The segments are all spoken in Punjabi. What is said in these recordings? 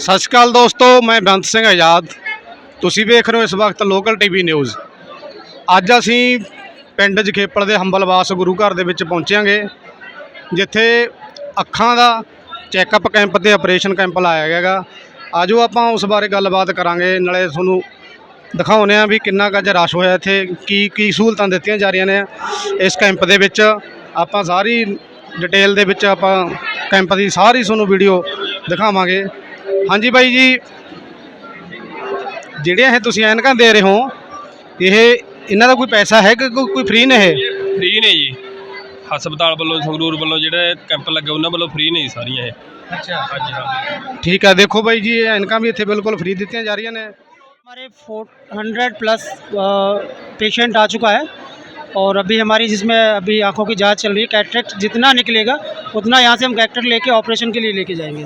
ਸਤਿ ਸ਼੍ਰੀ ਅਕਾਲ ਦੋਸਤੋ, ਮੈਂ ਬੇਅੰਤ ਸਿੰਘ ਆਜ਼ਾਦ। ਤੁਸੀਂ ਵੇਖ ਰਹੇ ਹੋ ਇਸ ਵਕਤ ਲੋਕਲ ਟੀਵੀ ਨਿਊਜ਼ ਅੱਜ ਅਸੀਂ ਪਿੰਡ ਜਖੇਪਲ ਦੇ ਹੰਬਲਵਾਸ ਗੁਰੂ ਘਰ ਦੇ ਵਿੱਚ ਪਹੁੰਚਾਂਗੇ ਜਿੱਥੇ ਅੱਖਾਂ ਦਾ ਚੈੱਕਅਪ ਕੈਂਪ ਤੇ ਆਪਰੇਸ਼ਨ ਕੈਂਪ ਲਾਇਆ ਗਿਆ ਹੈਗਾ ਆਜੋ ਆਪਾਂ ਉਸ ਬਾਰੇ ਗੱਲਬਾਤ ਕਰਾਂਗੇ, ਨਾਲੇ ਤੁਹਾਨੂੰ ਦਿਖਾਉਂਦੇ ਆ ਵੀ ਕਿੰਨਾ ਕੁ ਰਸ਼ ਹੋਇਆ ਇੱਥੇ, ਕੀ ਕੀ ਸਹੂਲਤਾਂ ਦਿੱਤੀਆਂ ਜਾ ਰਹੀਆਂ ਨੇ ਇਸ ਕੈਂਪ ਦੇ ਵਿੱਚ। ਆਪਾਂ ਸਾਰੀ ਡਿਟੇਲ ਦੇ ਵਿੱਚ ਆਪਾਂ ਕੈਂਪ ਦੀ ਸਾਰੀ ਤੁਹਾਨੂੰ ਵੀਡੀਓ ਦਿਖਾਵਾਂਗੇ। ਹਾਂਜੀ ਬਾਈ ਜੀ ਜਿਹੜੀਆਂ ਇਹ ਤੁਸੀਂ ਐਨਕਾਂ ਦੇ ਰਹੇ ਹੋ ਇਹ ਇਹਨਾਂ ਦਾ ਕੋਈ ਪੈਸਾ ਹੈ ਕਿ ਕੋਈ ਕੋਈ ਫ੍ਰੀ ਨੇ ਇਹ ਫ੍ਰੀ ਨੇ ਜੀ ਹਸਪਤਾਲ ਵੱਲੋਂ ਸੰਗਰੂਰ ਵੱਲੋਂ ਜਿਹੜੇ ਕੈਂਪ ਲੱਗੇ ਉਹਨਾਂ ਵੱਲੋਂ ਫ੍ਰੀ ਨੇ ਜੀ ਸਾਰੀਆਂ ਇਹ ਅੱਛਾ ਹਾਂਜੀ ਹਾਂ ਠੀਕ ਹੈ ਦੇਖੋ ਬਾਈ ਜੀ ਇਹ ਐਨਕਾਂ ਵੀ ਇੱਥੇ ਬਿਲਕੁਲ ਫ੍ਰੀ ਦਿੱਤੀਆਂ ਜਾ ਰਹੀਆਂ ਨੇ हमारे फोर हंड्रेड प्लस पेशेंट आ चुका है और अभी हमारी जिसमें अभी आंखों की जांच चल रही है कैटरेक्ट जितना निकलेगा उतना यहाँ से हम कैटरेक्ट लेके ऑपरेशन के लिए लेके जाएंगे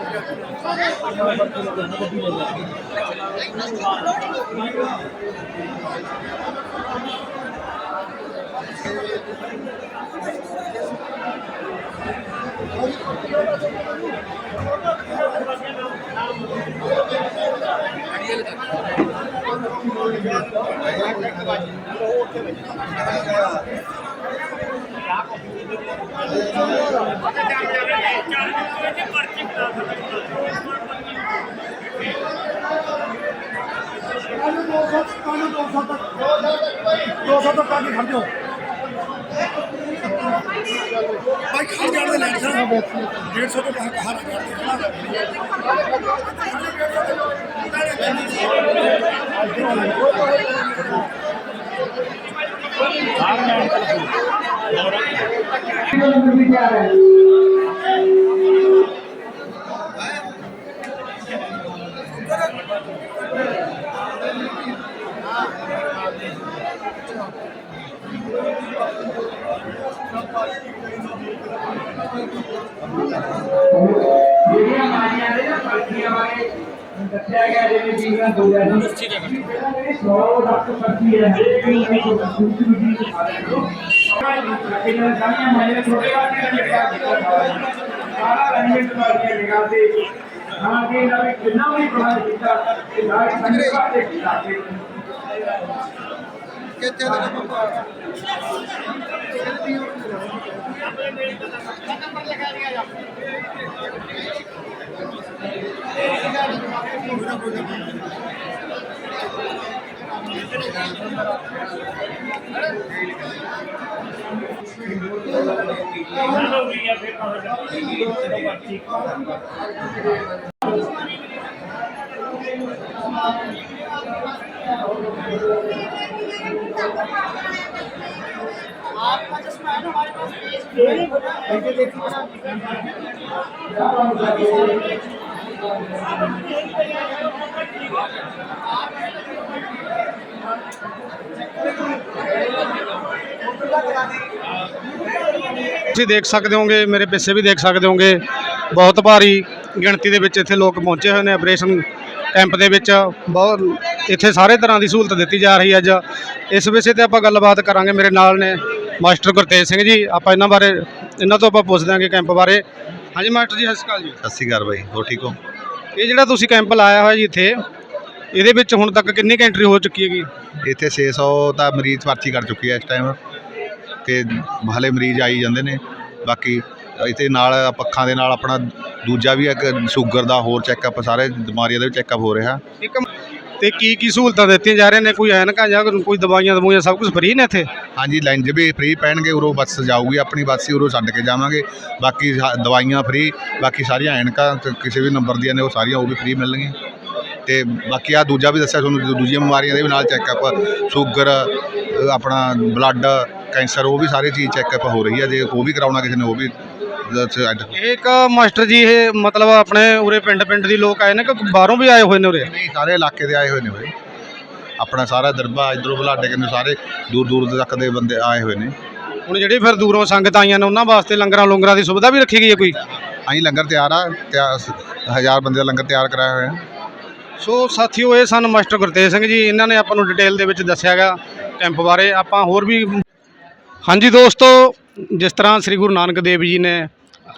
ਖੜ ਜਾਣ ਦੇ ਲੈਣ ਸਾਹਿਬ 150 ਤੋਂ ਬਾਹਰ ਬਾਹਰ ਆ ਜਾਣ ਜਿਹੜੀਆਂ ਮਾਰੀਆਂ ਨੇ ਨਾ ਪਰਚੀਆਂ ਬਾਰੇ ਦੱਸਿਆ ਗਿਆ ਜਿਵੇਂ ਜੀਵਨ ਦੋ ਹਜ਼ਾਰ ਦੀ ਜਿਹੜੀ 100 ਲੱਖ ਪਰਚੀ ਹੈ ਇਹ ਵੀ ਨਹੀਂ ਕੋਈ ਸੂਚੀ ਵੀ ਨਹੀਂ ਇਹਨਾਂ ਸਾਰੀਆਂ ਮਾਰੀਆਂ ਛੋਟੇ ਵਾਲੇ ਦਾ ਜਿਹੜਾ ਸਾਰਾ ਰੰਗਿਤ ਮਾਰੀਆਂ ਨਿਗਾਹ ਤੇ ਹਾਂ ਕਿ ਇਹਨਾਂ ਨੇ ਕਿੰਨਾ ਵੀ ਬਣਾ ਕੀਤਾ ਇਹ ਸਾਰੇ ਸੰਗਤ ਵਾਸਤੇ ਕੀਤਾ ਕਿੱਥੇ ਦੇ ਨੇ ਪਾਪਾ ਤੁਸੀਂ ਦੇਖ ਸਕਦੇ ਹੋਗੇ, ਮੇਰੇ ਪਿੱਛੇ ਵੀ ਦੇਖ ਸਕਦੇ ਹੋਗੇ, ਬਹੁਤ ਭਾਰੀ ਗਿਣਤੀ ਦੇ ਵਿੱਚ ਇੱਥੇ ਲੋਕ ਪਹੁੰਚੇ ਹੋਏ ਨੇ ਆਪਰੇਸ਼ਨ ਕੈਂਪ ਦੇ ਵਿੱਚ ਬਹੁਤ ਇੱਥੇ ਸਾਰੇ ਤਰ੍ਹਾਂ ਦੀ ਸਹੂਲਤ ਦਿੱਤੀ ਜਾ ਰਹੀ ਹੈ ਅੱਜ। ਇਸ ਵਿਸ਼ੇ ਤੇ ਆਪਾਂ ਗੱਲਬਾਤ ਕਰਾਂਗੇ। ਮੇਰੇ ਨਾਲ ਨੇ ਮਾਸਟਰ ਗੁਰਤੇਜ ਸਿੰਘ ਜੀ। ਆਪਾਂ ਇਹਨਾਂ ਬਾਰੇ ਇਹਨਾਂ ਤੋਂ ਆਪਾਂ ਪੁੱਛਦੇ ਹਾਂਗੇ ਕੈਂਪ ਬਾਰੇ। ਹਾਂਜੀ ਮਾਸਟਰ ਜੀ ਸਤਿ ਸ਼੍ਰੀ ਅਕਾਲ ਜੀ। ਸਤਿ ਸ਼੍ਰੀ ਅਕਾਲ ਬਾਈ। ਹੋਰ ਠੀਕ ਹੋ? ਇਹ ਜਿਹੜਾ ਤੁਸੀਂ ਕੈਂਪ ਲਾਇਆ ਹੋਇਆ ਜੀ ਇੱਥੇ ਇਹਦੇ ਵਿੱਚ ਹੁਣ ਤੱਕ ਕਿੰਨੀ ਕੁ ਐਂਟਰੀ ਹੋ ਚੁੱਕੀ ਹੈਗੀ? ਇੱਥੇ 600 ਤਾਂ ਮਰੀਜ਼ ਪਰਚੀ ਕਰ ਚੁੱਕੀ ਹੈ ਇਸ ਟਾਈਮ ਤੇ ਹਲੇ ਮਰੀਜ਼ ਆਈ ਜਾਂਦੇ ਨੇ। ਬਾਕੀ ਇੱਥੇ ਨਾਲ ਪੱਖਾਂ ਦੇ ਨਾਲ ਆਪਣਾ ਦੂਜਾ ਵੀ ਇੱਕ ਸ਼ੂਗਰ ਦਾ ਹੋਰ ਚੈੱਕਅਪ ਸਾਰੇ ਬਿਮਾਰੀਆਂ ਦਾ ਵੀ ਚੈੱਕਅਪ ਹੋ ਰਿਹਾ। ਤੇ ਕੀ ਕੀ ਸਹੂਲਤਾਂ ਦਿੱਤੀਆਂ ਜਾ ਰਹੀਆਂ ਨੇ? ਕੋਈ ਐਨਕਾਂ ਜਾਂ ਕੋਈ ਦਵਾਈਆਂ ਦਵਾਈਆਂ ਸਭ ਕੁਝ ਫ੍ਰੀ ਨੇ ਇੱਥੇ? ਹਾਂਜੀ ਲੈਂਜ ਵੀ ਫ੍ਰੀ ਪੈਣਗੇ ਉਰੋਂ ਬੱਸ ਜਾਊਗੀ ਆਪਣੀ ਬੱਸ ਹੀ ਉਰੋਂ ਛੱਡ ਕੇ ਜਾਵਾਂਗੇ। ਬਾਕੀ ਸਾ- ਦਵਾਈਆਂ ਫ੍ਰੀ ਬਾਕੀ ਸਾਰੀਆਂ ਐਨਕਾਂ ਤੇ ਕਿਸੇ ਵੀ ਨੰਬਰ ਦੀਆਂ ਨੇ ਉਹ ਸਾਰੀਆਂ ਉਹ ਵੀ ਫ੍ਰੀ ਮਿਲਣਗੀਆਂ। ਤੇ ਬਾਕੀ ਆ ਦੂਜਾ ਵੀ ਦੱਸਿਆ ਤੁਹਾਨੂੰ ਦੂ- ਦੂਜੀਆਂ ਬਿਮਾਰੀਆਂ ਦੇ ਵੀ ਨਾਲ ਚੈੱਕਅਪ ਸ਼ੂਗਰ ਅ, ਆਪਣਾ ਬਲੱਡ ਕੈਂਸਰ ਉਹ ਵੀ ਸਾਰੀ ਚੀਜ਼ ਚੈੱਕਅਪ ਹੋ ਰਹੀ ਹੈ ਜੇ ਉਹ ਵੀ ਕਰਾਉਣਾ ਕਿਸੇ ਨੇ ਉਹ ਵੀ ਇਹ ਇੱਕ ਮਾਸਟਰ ਜੀ ਇਹ ਮਤਲਬ ਆਪਣੇ ਉਰੇ ਪਿੰਡ ਪਿੰਡ ਦੀ ਲੋਕ ਆਏ ਨੇ ਕਿ ਬਾਹਰੋਂ ਵੀ ਆਏ ਹੋਏ ਨੇ ਉਰੇ? ਨਹੀਂ ਸਾਰੇ ਇਲਾਕੇ ਦੇ ਆਏ ਹੋਏ ਨੇ ਬਾਈ ਆਪਣਾ ਸਾਰਾ ਦਰਬਾ ਇਧਰੋਂ ਬਲਾਡੇ ਕਿੰਨੇ ਸਾਰੇ ਦੂਰ ਦੂਰ ਤੱਕ ਦੇ ਬੰਦੇ ਆਏ ਹੋਏ ਨੇ। ਹੁਣ ਜਿਹੜੇ ਫਿਰ ਦੂਰੋਂ ਸੰਗਤ ਆਈਆਂ ਨੇ ਉਹਨਾਂ ਵਾਸਤੇ ਲੰਗਰਾਂ ਲੰਗਰਾਂ ਦੀ ਸੁਵਿਧਾ ਵੀ ਰੱਖੀ ਗਈ ਹੈ ਕੋਈ? ਅਸੀਂ ਲੰਗਰ ਤਿਆਰ ਆ ਤਿਆਰ ਹਜ਼ਾਰ ਬੰਦੇ ਦਾ ਲੰਗਰ ਤਿਆਰ ਕਰਾਇਆ ਹੋਇਆ। ਸੋ ਸਾਥੀਓ ਇਹ ਸਨ ਮਾਸਟਰ ਗੁਰਤੇਜ ਸਿੰਘ ਜੀ। ਇਹਨਾਂ ਨੇ ਆਪਾਂ ਨੂੰ ਡਿਟੇਲ ਦੇ ਵਿੱਚ ਦੱਸਿਆਗਾ ਕੈਂਪ ਬਾਰੇ। ਆਪਾਂ ਹੋਰ ਵੀ ਹਾਂਜੀ ਦੋਸਤੋ ਜਿਸ ਤਰ੍ਹਾਂ ਸ੍ਰੀ ਗੁਰੂ ਨਾਨਕ ਦੇਵ ਜੀ ਨੇ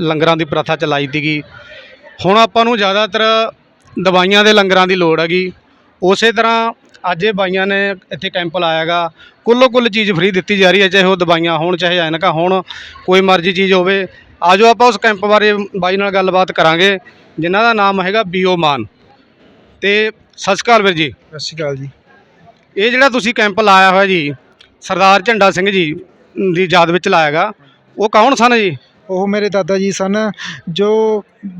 ਲੰਗਰਾਂ ਦੀ ਪ੍ਰਥਾ ਚਲਾਈ ਸੀਗੀ। ਹੁਣ ਆਪਾਂ ਨੂੰ ਜ਼ਿਆਦਾਤਰ ਦਵਾਈਆਂ ਦੇ ਲੰਗਰਾਂ ਦੀ ਲੋੜ ਹੈਗੀ। ਉਸੇ ਤਰ੍ਹਾਂ ਅੱਜ ਇਹ ਬਾਈਆਂ ਨੇ ਇੱਥੇ ਕੈਂਪ ਲਾਇਆਗਾ ਕੁੱਲੋ ਕੁੱਲ ਚੀਜ਼ ਫ੍ਰੀ ਦਿੱਤੀ ਜਾ ਰਹੀ ਹੈ ਚਾਹੇ ਉਹ ਦਵਾਈਆਂ ਹੋਣ ਚਾਹੇ ਐਨਕਾਂ ਹੋਣ ਕੋਈ ਮਰਜ਼ੀ ਚੀਜ਼ ਹੋਵੇ। ਆਜੋ ਆਪਾਂ ਉਸ ਕੈਂਪ ਬਾਰੇ ਬਾਈ ਨਾਲ ਗੱਲਬਾਤ ਕਰਾਂਗੇ ਜਿਨ੍ਹਾਂ ਦਾ ਨਾਮ ਹੈਗਾ ਬੀਓ ਮਾਨ। ਤੇ ਸਤਿ ਸ਼੍ਰੀ ਅਕਾਲ ਵੀਰ ਜੀ। ਸਤਿ ਸ਼੍ਰੀ ਅਕਾਲ ਜੀ। ਇਹ ਜਿਹੜਾ ਤੁਸੀਂ ਕੈਂਪ ਲਾਇਆ ਹੋਇਆ ਜੀ ਸਰਦਾਰ ਝੰਡਾ ਸਿੰਘ ਜੀ ਦੀ ਯਾਦ ਵਿੱਚ ਲਾਇਆਗਾ ਉਹ ਕੌਣ ਸਨ ਜੀ? ਉਹ ਮੇਰੇ ਦਾਦਾ ਜੀ ਸਨ ਜੋ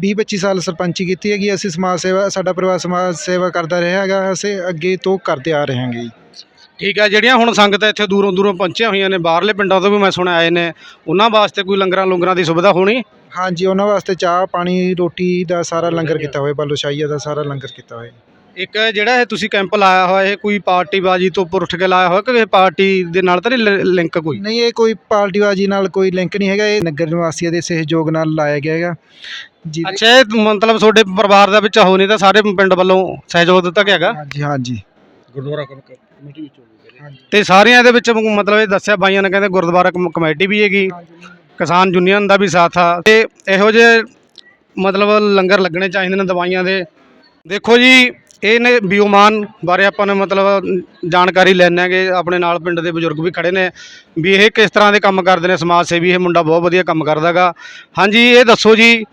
20 25 ਸਾਲ ਸਰਪੰਚੀ ਕੀਤੀ ਹੈਗੀ। ਅਸੀਂ ਸਮਾਜ ਸੇਵਾ ਸਾਡਾ ਪਰਿਵਾਰ ਸਮਾਜ ਸੇਵਾ ਕਰਦਾ ਰਿਹਾ ਹੈਗਾ। ਅਸੀਂ ਅੱਗੇ ਤੋਂ ਕਰਦੇ ਆ ਰਹੇ ਹਾਂਗੇ ਜੀ। ਠੀਕ ਹੈ ਜਿਹੜੀਆਂ ਹੁਣ ਸੰਗਤਾਂ ਇੱਥੇ ਦੂਰੋਂ ਦੂਰੋਂ ਪਹੁੰਚੀਆਂ ਹੋਈਆਂ ਨੇ ਬਾਹਰਲੇ ਪਿੰਡਾਂ ਤੋਂ ਵੀ ਮੈਂ ਸੁਣਿਆ ਆਏ ਨੇ ਉਹਨਾਂ ਵਾਸਤੇ ਕੋਈ ਲੰਗਰਾਂ ਲੰਗਰਾਂ ਦੀ ਸੁਵਿਧਾ ਹੋਣੀ? ਹਾਂਜੀ ਉਹਨਾਂ ਵਾਸਤੇ ਚਾਹ ਪਾਣੀ ਰੋਟੀ ਦਾ ਸਾਰਾ ਲੰਗਰ ਕੀਤਾ ਹੋਇਆ ਬਲੋਸ਼ਾਹੀਆ ਦਾ ਸਾਰਾ ਲੰਗਰ ਕੀਤਾ ਹੋਇਆ। ਇੱਕ ਜਿਹੜਾ ਇਹ ਤੁਸੀਂ ਕੈਂਪ ਲਾਇਆ ਹੋਇਆ ਇਹ ਕੋਈ ਪਾਰਟੀ ਬਾਜੀ ਤੋਂ ਉੱਪਰ ਉੱਠ ਕੇ ਲਾਇਆ ਹੋਇਆ ਕਿ ਪਾਰਟੀ ਦੇ ਨਾਲ ਤਾਂ ਨਹੀਂ ਲਿੰਕ ਕੋਈ? ਨਹੀਂ ਇਹ ਕੋਈ ਪਾਰਟੀਬਾਜੀ ਨਾਲ ਕੋਈ ਲਿੰਕ ਨਹੀਂ ਹੈਗਾ ਇਹ ਨਗਰ ਨਿਵਾਸੀਆਂ ਦੇ ਸਹਿਯੋਗ ਨਾਲ ਲਾਇਆ ਗਿਆ ਹੈਗਾ। ਜੀ। ਅੱਛਾ ਇਹ ਮਤਲਬ ਤੁਹਾਡੇ ਪਰਿਵਾਰ ਦਾ ਵਿੱਚ ਹੋ ਨਹੀਂ ਤਾਂ ਸਾਰੇ ਪਿੰਡ ਵੱਲੋਂ ਸਹਿਯੋਗ ਦਿੱਤਾ ਗਿਆ ਹੈਗਾ? ਹਾਂਜੀ ਹਾਂਜੀ। ਤੇ ਸਾਰਿਆਂ ਇਹਦੇ ਵਿੱਚ ਮਤਲਬ ਇਹ ਦੱਸਿਆ ਬਾਈਆਂ ਨੇ ਕਹਿੰਦੇ ਗੁਰਦੁਆਰਾ ਕਮ- ਕਮੇਟੀ ਵੀ ਹੈਗੀ ਕਿਸਾਨ ਯੂਨੀਅਨ ਦਾ ਵੀ ਸਾਥ ਆ। ਤੇ ਇਹੋ ਜਿਹੇ ਮਤਲਬ ਲੰਗਰ ਲੱਗਣੇ ਚਾਹੀਦੇ ਨੇ ਦਵਾਈਆਂ ਦੇ। ਦੇਖੋ ਜੀ ਇਹ ਨੇ ਬਿਓਮਾਨ ਬਾਰੇ ਆਪਾਂ ਨੇ ਮਤਲਬ ਜਾਣਕਾਰੀ ਲੈਣੇ ਹੈਗੇ ਆਪਣੇ ਨਾਲ ਪਿੰਡ ਦੇ ਬਜ਼ੁਰਗ ਵੀ ਖੜੇ ਨੇ ਵੀ ਇਹ ਕਿਸ ਤਰ੍ਹਾਂ ਦੇ ਕੰਮ ਕਰਦੇ ਨੇ ਸਮਾਜ ਸੇਵੀ ਇਹ ਮੁੰਡਾ ਬਹੁਤ ਵਧੀਆ ਕੰਮ ਕਰਦਾਗਾ। ਹਾਂਜੀ ਇਹ ਦੱਸੋ ਜੀ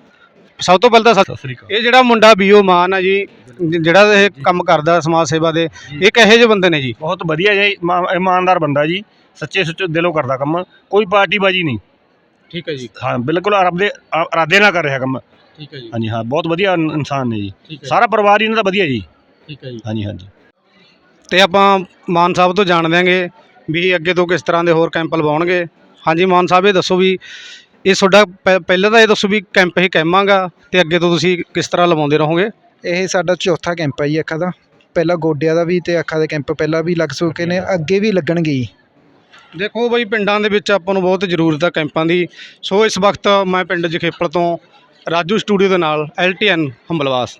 ਸਭ ਤੋਂ ਪਹਿਲਾਂ ਤਾਂ ਸਤਿ ਸ੍ਰੀ ਅਕਾਲ। ਇਹ ਜਿਹੜਾ ਮੁੰਡਾ ਬਿਓਮਾਨ ਆ ਜੀ ਜ- ਜਿਹੜਾ ਇਹ ਕੰਮ ਕਰਦਾ ਸਮਾਜ ਸੇਵਾ ਦੇ ਇਹ ਕਿਹੋ ਜਿਹੇ ਬੰਦੇ ਨੇ ਜੀ? ਬਹੁਤ ਵਧੀਆ ਜੀ ਇਮਾ- ਇਮਾਨਦਾਰ ਬੰਦਾ ਜੀ ਸੱਚੇ ਸੁੱਚੇ ਦਿਲੋਂ ਕਰਦਾ ਕੰਮ ਕੋਈ ਪਾਰਟੀਬਾਜੀ ਨਹੀਂ। ਠੀਕ ਹੈ ਜੀ। ਹਾਂ ਬਿਲਕੁਲ ਰੱਬ ਦੇ ਆ- ਇਰਾਦੇ ਨਾਲ ਕਰ ਰਿਹਾ ਕੰਮ। ਠੀਕ ਹੈ ਜੀ। ਹਾਂਜੀ ਹਾਂ ਬਹੁਤ ਵਧੀਆ ਇਨ- ਇਨਸਾਨ ਨੇ ਜੀ। ਠੀਕ ਹੈ ਸਾਰਾ ਪਰਿਵਾਰ ਹੀ ਇਹਨਾਂ ਦਾ ਵਧੀਆ ਜੀ। ਠੀਕ ਹੈ ਜੀ। ਹਾਂਜੀ ਹਾਂਜੀ। ਤੇ ਆਪਾਂ ਮਾਨ ਸਾਹਿਬ ਤੋਂ ਜਾਣ ਦਿਆਂਗੇ ਵੀ ਅੱਗੇ ਤੋਂ ਕਿਸ ਤਰ੍ਹਾਂ ਦੇ ਹੋਰ ਕੈਂਪ ਲਵਾਉਣਗੇ। ਹਾਂਜੀ ਮਾਨ ਸਾਹਿਬ ਇਹ ਦੱਸੋ ਵੀ ਇਹ ਤੁਹਾਡਾ ਪਹਿ- ਪਹਿਲਾਂ ਤਾਂ ਇਹ ਦੱਸੋ ਵੀ ਕੈਂਪ ਹੀ ਕੈਮਾਂਗਾ ਤੇ ਅੱਗੇ ਤੋਂ ਤੁਸੀਂ ਕਿਸ ਤਰ੍ਹਾਂ ਲਵਾਉਂਦੇ ਰਹੋਗੇ? ਇਹ ਸਾਡਾ ਚੌਥਾ ਕੈਂਪ ਹੈ ਜੀ ਅੱਖਾਂ ਦਾ। ਪਹਿਲਾਂ ਗੋਡਿਆਂ ਦਾ ਵੀ ਤੇ ਅੱਖਾਂ ਦੇ ਕੈਂਪ ਪਹਿਲਾਂ ਵੀ ਲੱਗ ਚੁੱਕੇ ਨੇ ਅੱਗੇ ਵੀ ਲੱਗਣਗੇ ਜੀ। ਦੇਖੋ ਬਈ ਪਿੰਡਾਂ ਦੇ ਵਿੱਚ ਆਪਾਂ ਨੂੰ ਬਹੁਤ ਜ਼ਰੂਰਤ ਹੈ ਕੈਂਪਾਂ ਦੀ। ਸੋ ਇਸ ਵਕਤ ਮੈਂ ਪਿੰਡ ਜਖੇਪਲ ਤੋਂ ਰਾਜੂ ਸਟੂਡੀਓ ਦੇ ਨਾਲ ਐਲਟੀਐਨ ਹੰਬਲਵਾਸ।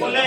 બોલે